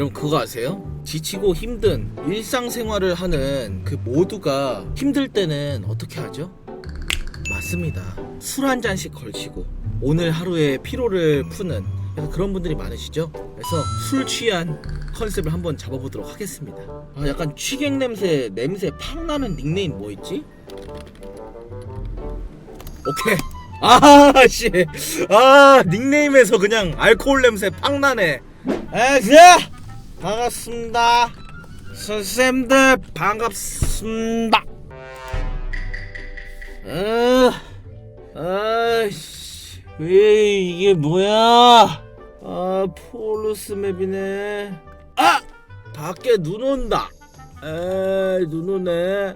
여러분 그거 아세요? 지치고 힘든 일상생활을 하는 그 모두가 힘들 때는 어떻게 하죠? 맞습니다. 술 한 잔씩 걸치고 오늘 하루의 피로를 푸는 그런 분들이 많으시죠? 그래서 술 취한 컨셉을 한번 잡아보도록 하겠습니다. 아, 약간 취객 냄새 냄새 팍 나는 닉네임 뭐 있지? 오케이. 아, 씨. 아, 닉네임에서 그냥 알코올 냄새 팍 나네. 에, 그래! 반갑습니다. 선생님들, 반갑습니다. 아, 아이씨. 왜, 이게 뭐야? 아, 폴루스 맵이네. 아! 밖에 눈 온다. 에이, 눈 오네.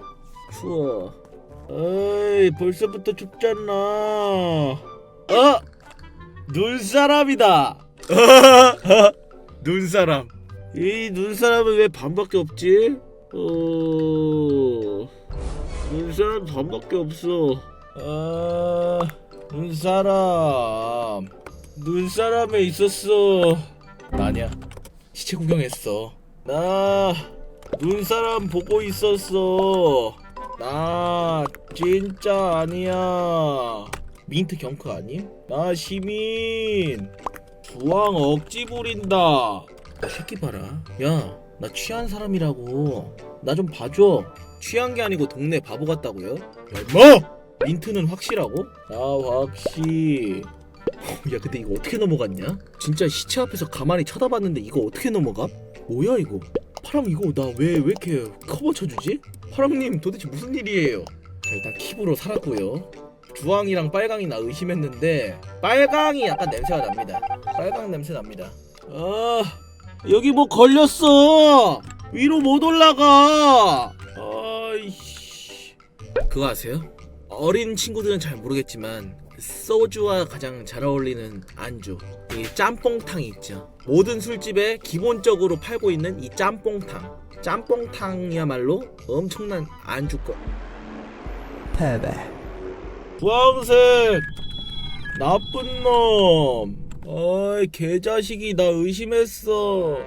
추워. 어이 벌써부터 춥잖아 어? 눈사람이다 눈사람 이 눈사람은 왜 반밖에 없지? 어... 눈사람 반밖에 없어 아... 눈사람 눈사람에 있었어 나냐 시체 구경했어 나 눈사람 보고 있었어 나 진짜 아니야. 민트 경크 아님? 나 시민. 주황 억지 부린다. 야, 새끼 봐라. 야, 나 취한 사람이라고. 나 좀 봐줘. 취한 게 아니고 동네 바보 같다고요? 야, 임마! 민트는 확실하고? 나 확실. 야, 근데 이거 어떻게 넘어갔냐? 진짜 시체 앞에서 가만히 쳐다봤는데 이거 어떻게 넘어가? 뭐야 이거? 파랑 이거 나 왜 왜 이렇게 커버 쳐주지? 파랑님 도대체 무슨 일이에요? 자 일단 킵으로 살았고요 주황이랑 빨강이 나 의심했는데 빨강이 약간 냄새가 납니다 빨강 냄새 납니다 아 여기 뭐 걸렸어. 위로 못 올라가. 아이씨. 그거 아세요? 어린 친구들은 잘 모르겠지만 소주와 가장 잘 어울리는 안주. 이 짬뽕탕이 있죠. 모든 술집에 기본적으로 팔고 있는 이 짬뽕탕. 짬뽕탕이야말로 엄청난 안주거 패배. 주황색. 나쁜 놈 어이 개자식이 나 의심했어?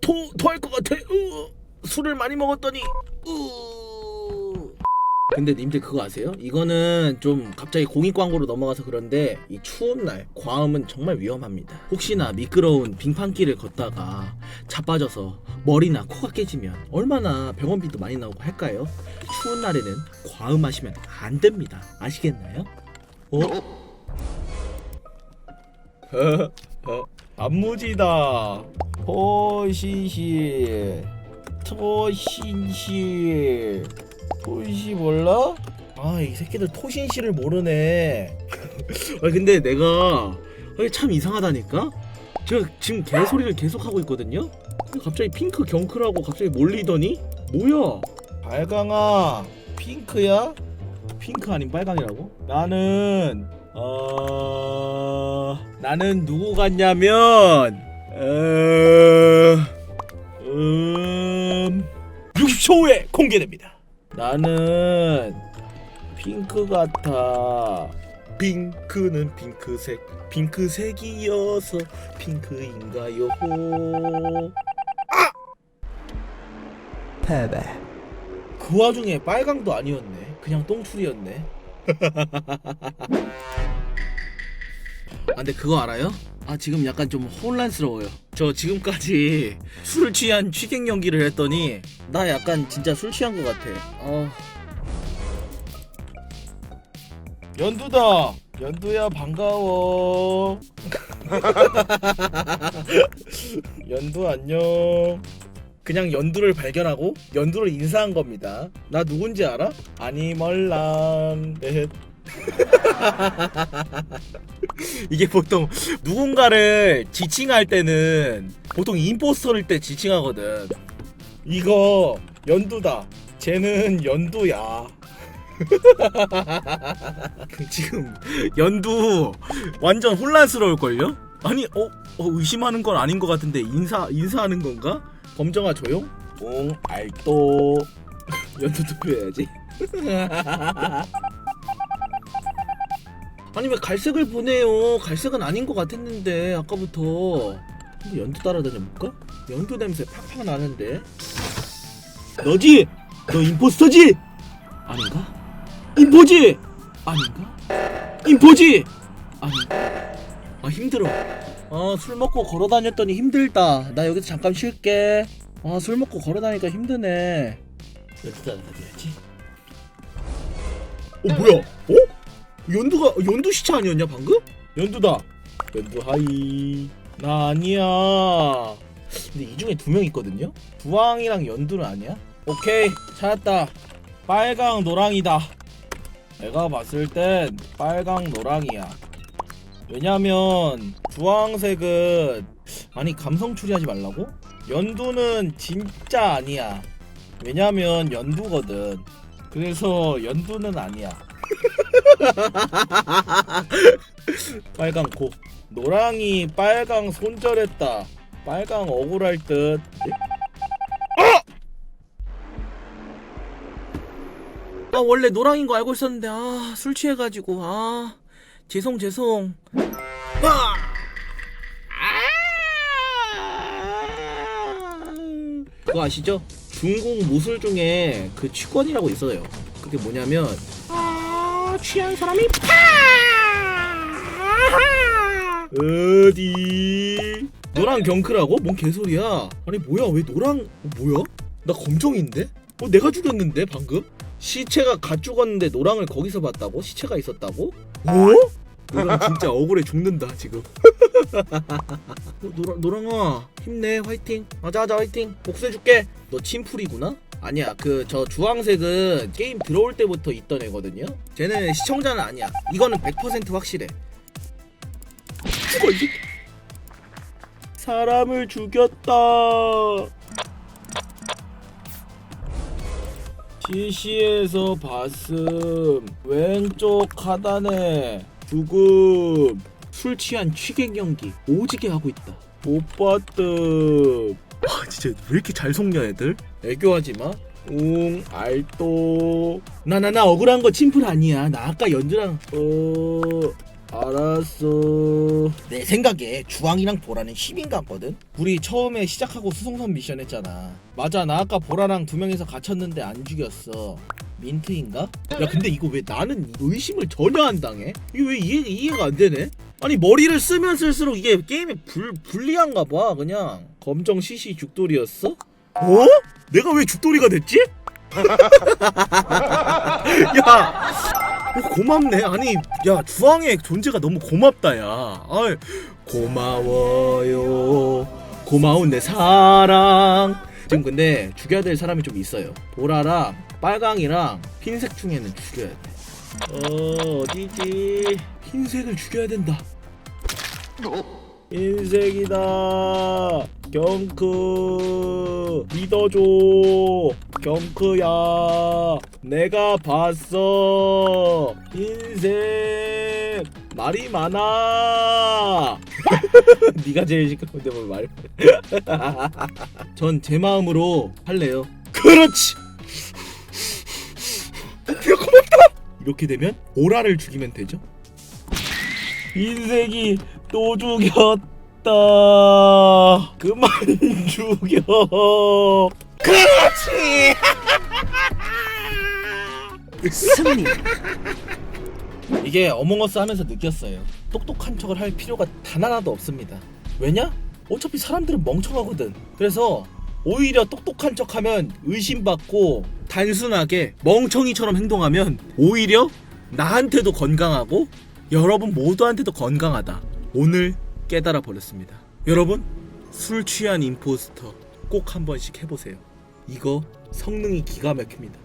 토, 토할 것 같아 으? 술을 많이 먹었더니 으. 근데 님들 그거 아세요? 이거는 좀 갑자기 공익 광고로 넘어가서 그런데 이 추운 날 과음은 정말 위험합니다. 혹시나 미끄러운 빙판길을 걷다가 자빠져서 머리나 코가 깨지면 얼마나 병원비도 많이 나오고 할까요? 추운 날에는 과음하시면 안 됩니다. 아시겠나요? 어? 어? 안무지다. 호시시. 토신시. 토시 몰라? 아, 이 새끼들 토신시를 모르네. 아, 근데 내가 아, 참 이상하다니까? 제가 지금 개소리를 계속 하고 있거든요? 근데 갑자기 핑크 경크라고 갑자기 몰리더니? 뭐야? 발광아, 핑크야? 핑크 아닌 빨강이라고? 나는 어 나는 누구 같냐면 어... 음 60초 후에 공개됩니다. 나는 핑크 같아. 핑크는 핑크색, 핑크색이어서 핑크인가요? 패배 그 와중에 빨강도 아니었네. 그냥 똥출이었네. 아 근데 그거 알아요? 아 지금 약간 좀 혼란스러워요. 저 지금까지 술 취한 취객 연기를 했더니 나 약간 진짜 술 취한 것 같아. 어. 연두다. 연두야 반가워. 연두 안녕. 그냥 연두를 발견하고 연두를 인사한 겁니다. 나 누군지 알아? 아니멀랑. 넷. 이게 보통 누군가를 지칭할 때는 보통 임포스터일 때 지칭하거든. 이거 연두다. 쟤는 연두야. 지금 연두 완전 혼란스러울걸요? 아니 어, 어 의심하는 건 아닌 것 같은데 인사 인사하는 건가? 검정아 조용? 응 알또 연두 투표해야지 아니 왜 갈색을 보내요 갈색은 아닌 것 같았는데 아까부터 근데 연두 따라다녀 볼까? 연두 냄새 팍팍 나는데 너지? 너 임포스터지? 아닌가? 임포지? 아닌가? 임포지? 아닌가? 아 힘들어 아술 먹고 걸어 다녔더니 힘들다 나 여기서 잠깐 쉴게 아술 먹고 걸어 다니까 힘드네 연두 따라다녀야지 어 뭐야? 어? 연두가 연두 시차 아니었냐 방금? 연두다. 연두 하이. 나 아니야. 근데 이 중에 두 명 있거든요. 주황이랑 연두는 아니야? 오케이 찾았다. 빨강 노랑이다. 내가 봤을 땐 빨강 노랑이야. 왜냐면 주황색은 아니 감성 추리하지 말라고? 연두는 진짜 아니야. 왜냐면 연두거든. 그래서 연두는 아니야. 빨강 고. 노랑이 빨강 손절했다. 빨강 억울할 듯. 아 원래 노랑인 거 알고 있었는데 아 술 취해가지고 아. 죄송 죄송. 아! 그거 아시죠? 중국 무술 중에 그 취권이라고 있어요. 그게 뭐냐면 아 취한 사람이 어디 노랑 경크라고? 뭔 개소리야 아니 뭐야 왜 노랑 어, 뭐야? 나 검정인데? 어 내가 죽였는데 방금? 시체가 갓 죽었는데 노랑을 거기서 봤다고? 시체가 있었다고? 어? 노랑 진짜 억울해 죽는다 지금 어, 노랑, 노랑아 힘내 화이팅 맞아 맞아 화이팅 복수해줄게 너 침풀이구나? 아니야 그 저 주황색은 게임 들어올 때부터 있던 애거든요? 쟤는 시청자는 아니야. 이거는 100% 확실해. 죽어 이. 사람을 죽였다. CC에서 봤음. 왼쪽 하단에 죽음. 술 취한 취객 연기. 오지게 하고 있다. 못 봤음 아 진짜 왜 이렇게 잘 속냐 애들 애교하지 마. 웅 알또 나 나 나 억울한 거 침풀 아니야 나 아까 연주랑 어 알았어 내 생각에 주황이랑 보라는 시민 같거든 우리 처음에 시작하고 수송선 미션 했잖아 맞아 나 아까 보라랑 두 명이서 갇혔는데 안 죽였어 민트인가? 야 근데 이거 왜 나는 의심을 전혀 안 당해? 이게 왜 이해, 이해가 안 되네? 아니 머리를 쓰면 쓸수록 이게 게임에 불, 불리한가 봐 그냥. 검정 시시 죽돌이였어? 어? 내가 왜 죽돌이가 됐지? 야 어, 고맙네. 아니 야 주황의 존재가 너무 고맙다 야. 아이, 고마워요. 고마운 내 사랑. 지금 근데 죽여야 될 사람이 좀 있어요. 보라랑 빨강이랑 흰색 중에는 죽여야 돼 어, 어디지? 흰색을 죽여야 된다. 흰색이다. 경크 믿어줘. 경크야. 내가 봤어. 흰색. 말이 많아. 네가 제일 시끄러운데 뭘 말? 전 제 마음으로 할래요. 그렇지. 이렇게 되면 오라를 죽이면 되죠. 흰색이 또 죽였다. 그만 죽여. 그렇지. 승리 이게 어몽어스 하면서 느꼈어요. 똑똑한 척을 할 필요가 단 하나도 없습니다. 왜냐? 어차피 사람들은 멍청하거든. 그래서 오히려 똑똑한 척하면 의심받고 단순하게 멍청이처럼 행동하면 오히려 나한테도 건강하고 여러분 모두한테도 건강하다. 오늘 깨달아 버렸습니다. 여러분 술 취한 임포스터 꼭 한 번씩 해보세요. 이거 성능이 기가 막힙니다.